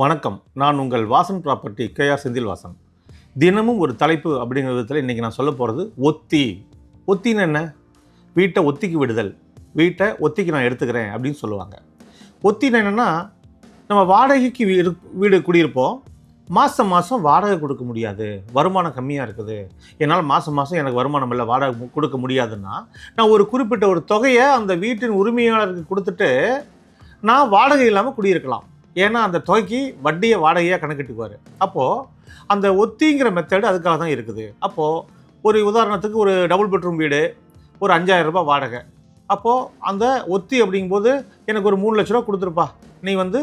வணக்கம். நான் உங்கள் Vasan property K R Senthil Vasan தினமும் ஒரு தலைப்பு அப்படிங்கிற விதத்தில் இன்றைக்கி நான் சொல்ல போகிறது ஒத்தி. ஒத்தின்னு என்ன? வீட்டை ஒத்திக்கு விடுதல். வீட்டை ஒத்திக்கு நான் எடுத்துக்கிறேன் அப்படின்னு சொல்லுவாங்க. ஒத்தின்னு என்னென்னா நம்ம வாடகைக்கு வீடு வீடு குடியிருப்போம். மாதம் மாதம் வாடகை கொடுக்க முடியாது. வருமானம் கம்மியாக இருக்குது. என்னால் மாதம் மாதம் எனக்கு வருமானம் இல்லை வாடகை கொடுக்க முடியாதுன்னா நான் ஒரு குறிப்பிட்ட ஒரு தொகையை அந்த வீட்டின் உரிமையாளருக்கு கொடுத்துட்டு நான் வாடகை இல்லாமல் குடியிருக்கலாம். ஏன்னா அந்த தொகைக்கு வட்டியை வாடகையாக கணக்கிட்டுக்குவார். அப்போது அந்த ஒத்திங்கிற மெத்தடு அதுக்காக தான் இருக்குது. அப்போது ஒரு உதாரணத்துக்கு ஒரு டபுள் பெட்ரூம் வீடு ஒரு 5000 ரூபாய் வாடகை. அப்போது அந்த ஒத்தி அப்படிங்கும்போது எனக்கு ஒரு மூணு லட்ச ரூபா கொடுத்துருப்பா. நீ வந்து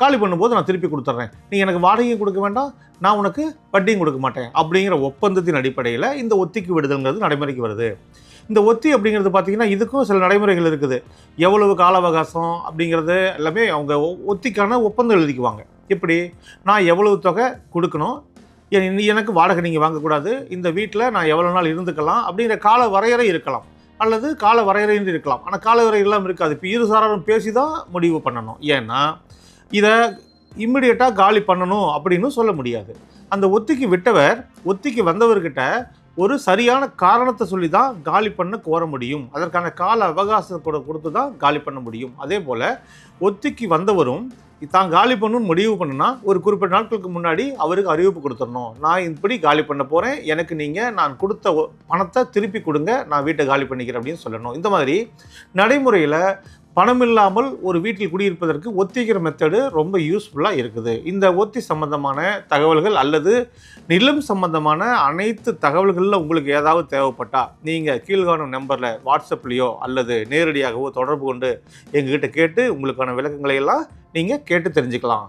காலி பண்ணும்போது நான் திருப்பி கொடுத்துட்றேன். நீ எனக்கு வாடகையும் கொடுக்க வேண்டாம் நான் உனக்கு வட்டியும் கொடுக்க மாட்டேன். அப்படிங்கிற ஒப்பந்தத்தின் அடிப்படையில் இந்த ஒத்திக்கு விடுதல்ங்கிறது நடைமுறைக்கு வருது. இந்த ஒத்தி அப்படிங்கிறது பார்த்தீங்கன்னா இதுக்கும் சில நடைமுறைகள் இருக்குது. எவ்வளவு கால அவகாசம் அப்படிங்கிறது எல்லாமே அவங்க ஒ- ஒத்திக்கான ஒப்பந்தம் எழுதிக்குவாங்க எப்படி? நான் எவ்வளவு தொகை கொடுக்கணும்? எனக்கு வாடகை நீங்கள் வாங்கக்கூடாது. இந்த வீட்டில் நான் எவ்வளோ நாள் இருந்துக்கலாம் அப்படிங்கிற கால வரையறை இருக்கலாம். அல்லது கால வரையறைன்னு இருக்கலாம். ஆனால் கால வரையறை இருக்காது. இப்போ இரு சாராரும் பேசி தான் முடிவு பண்ணணும். ஏன்னா இதை இம்மிடியட்டாக காலி பண்ணணும் அப்படின்னு சொல்ல முடியாது. அந்த ஒத்திக்கு விட்டவர் ஒத்திக்கு வந்தவர்கிட்ட ஒரு சரியான காரணத்தை சொல்லி தான் காலி பண்ண கோர முடியும். அதற்கான கால அவகாசம் கூட கொடுத்து தான் காலி பண்ண முடியும். அதே போல் ஒத்திக்கு வந்தவரும் தான் காலி பண்ணணும்னு முடிவு பண்ணுனா ஒரு குறிப்பிட்ட நாட்களுக்கு முன்னாடி அவருக்கு அறிவிப்பு கொடுத்துடணும். நான் இப்படி காலி பண்ண போகிறேன் எனக்கு நீங்கள் நான் கொடுத்த பணத்தை திருப்பி கொடுங்க. நான் வீட்டை காலி பண்ணிக்கிறேன் அப்படின்னு சொல்லணும். இந்த மாதிரி நடைமுறையில் பணம் இல்லாமல் ஒரு வீட்டில் குடியிருப்பதற்கு ஒத்திக்கிற மெத்தடு ரொம்ப யூஸ்ஃபுல்லாக இருக்குது. இந்த ஒத்தி சம்பந்தமான தகவல்கள் அல்லது நிலம் சம்பந்தமான அனைத்து தகவல்களில் உங்களுக்கு ஏதாவது தேவைப்பட்டா நீங்கள் கீழ்காணும் நம்பரில் வாட்ஸ்அப்லேயோ அல்லது நேரடியாகவோ தொடர்பு கொண்டு எங்ககிட்ட கேட்டு உங்களுக்கான விளக்கங்களை எல்லாம் நீங்கள் கேட்டு தெரிஞ்சுக்கலாம்.